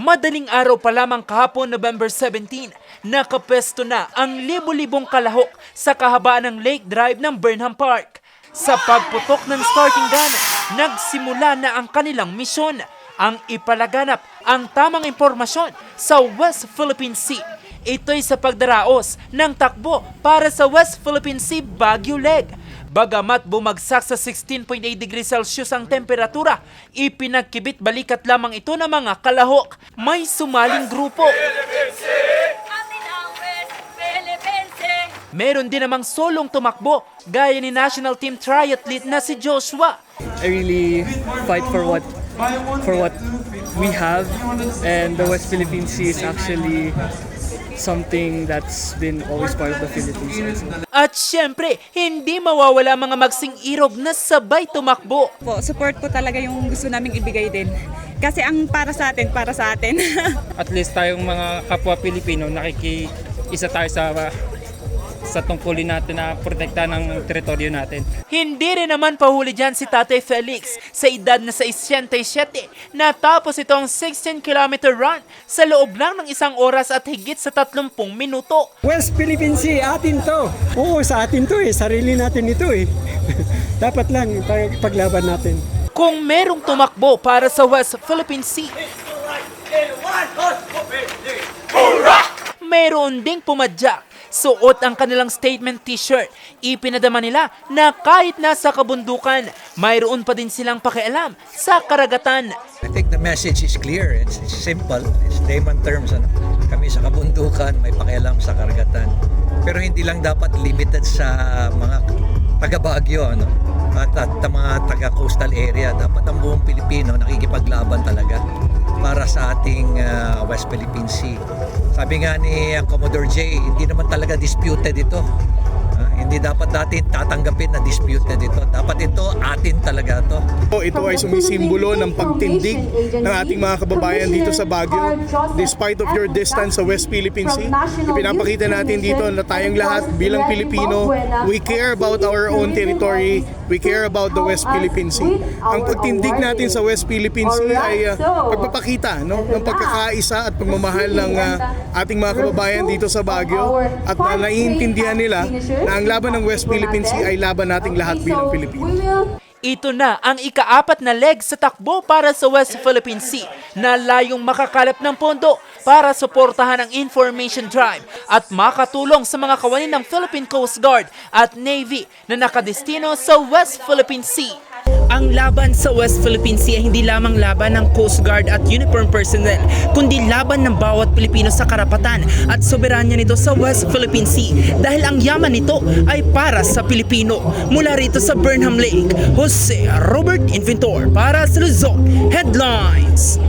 Madaling araw pa lamang kahapon November 17, nakapesto na ang libo-libong kalahok sa kahabaan ng Lake Drive ng Burnham Park. Sa pagputok ng starting gun, nagsimula na ang kanilang misyon, ang ipalaganap ang tamang impormasyon sa West Philippine Sea. Ito'y sa pagdaraos ng takbo para sa West Philippine Sea Baguio Leg. Bagamat bumagsak sa 16.8 degrees Celsius ang temperatura, ipinagkibit balikat lamang ito ng mga kalahok. May sumaling grupo. Meron din namang solong tumakbo, gaya ni national team triathlete na si Joshua. I really fight for what for what we have and the West Philippine Sea is actually something that's been always part of the Philippines. also. At syempre, hindi mawawala mga magsing irog na sabay tumakbo. po, support po talaga yung gusto naming ibigay din. Kasi ang para sa atin, para sa atin. at least tayong mga kapwa Pilipino nakiki isa tayo sa sa tungkulin natin na protektahan ng teritoryo natin. Hindi rin naman pahuli dyan si Tatay Felix sa edad na sa 67. Natapos itong 16 kilometer run sa loob lang ng isang oras at higit sa 30 minuto. West Philippine Sea, atin to. Oo, sa atin to eh. Sarili natin ito eh. Dapat lang pag- paglaban natin. Kung merong tumakbo para sa West Philippine Sea, meron ding pumadyak. Suot ang kanilang statement t-shirt. Ipinadama nila na kahit nasa kabundukan, mayroon pa din silang pakialam sa karagatan. I think the message is clear. It's, simple. It's layman terms. Ano? Kami sa kabundukan, may pakialam sa karagatan. Pero hindi lang dapat limited sa mga taga Baguio ano? at, at ang mga taga coastal area. Dapat ang buong Pilipino nakikipaglaban talaga para sa ating uh, West Philippine Sea. Sabi nga ni uh, Commodore J, hindi naman talaga disputed ito. Ah, hindi dapat natin tatanggapin na disputed ito. Dapat ito atin talaga to. Ito ay sumisimbolo ng pagtindig ng ating mga kababayan dito sa Baguio. Despite of your distance sa West Philippine Sea, ipinapakita natin dito na tayong lahat bilang Pilipino, we care about our own territory, we care about the West Philippine Sea. Ang pagtindig natin sa West Philippine Sea ay uh, pagpapakita no, ng pagkakaisa at pagmamahal ng uh, ating mga kababayan dito sa Baguio at na naiintindihan nila na ang laban ng West Philippine Sea ay laban nating lahat bilang Pilipino. Ito na ang ikaapat na leg sa takbo para sa West Philippine Sea na layong makakalap ng pondo para suportahan ang information drive at makatulong sa mga kawanin ng Philippine Coast Guard at Navy na nakadestino sa West Philippine Sea. Ang laban sa West Philippine Sea ay hindi lamang laban ng Coast Guard at uniform personnel, kundi laban ng bawat Pilipino sa karapatan at soberanya nito sa West Philippine Sea dahil ang yaman nito ay para sa Pilipino. Mula rito sa Burnham Lake, Jose Robert Inventor para sa Luzon Headlines.